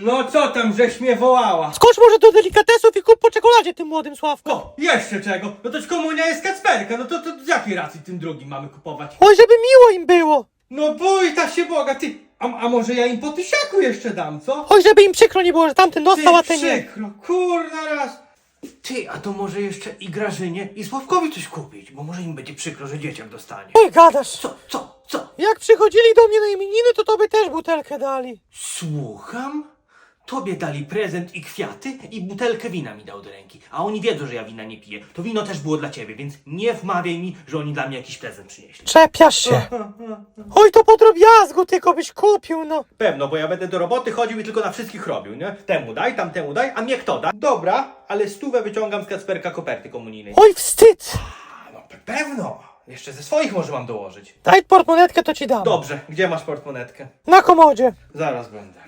No co tam, żeś mnie wołała? Skocz może do delikatesów i kup po czekoladzie tym młodym Sławko. O, jeszcze czego? No to komunia jest kacperka, no to, to z jakiej racji tym drugim mamy kupować? Oj, żeby miło im było. No bój ta się Boga, ty, a, a może ja im po tysiaku jeszcze dam, co? Oj, żeby im przykro nie było, że tamten dostał, a Ty ten nie. przykro, kurna raz. Ty, a to może jeszcze i Grażynie i Sławkowi coś kupić, bo może im będzie przykro, że dzieciak dostanie. Oj, gadasz. Co, co, co? Jak przychodzili do mnie na imieniny, to tobie też butelkę dali. Słucham? Tobie dali prezent i kwiaty i butelkę wina mi dał do ręki. A oni wiedzą, że ja wina nie piję. To wino też było dla ciebie, więc nie wmawiaj mi, że oni dla mnie jakiś prezent przynieśli. Czepiasz się. Oj, to po drobiazgu tylko byś kupił, no. Pewno, bo ja będę do roboty chodził i tylko na wszystkich robił, nie? Temu daj, tamtemu daj, a mnie kto da? Dobra, ale stówę wyciągam z Kacperka koperty komunijnej. Oj, wstyd. A, no pe- pewno. Jeszcze ze swoich może mam dołożyć. Daj portmonetkę, to ci dam. Dobrze, gdzie masz portmonetkę? Na komodzie. Zaraz będę.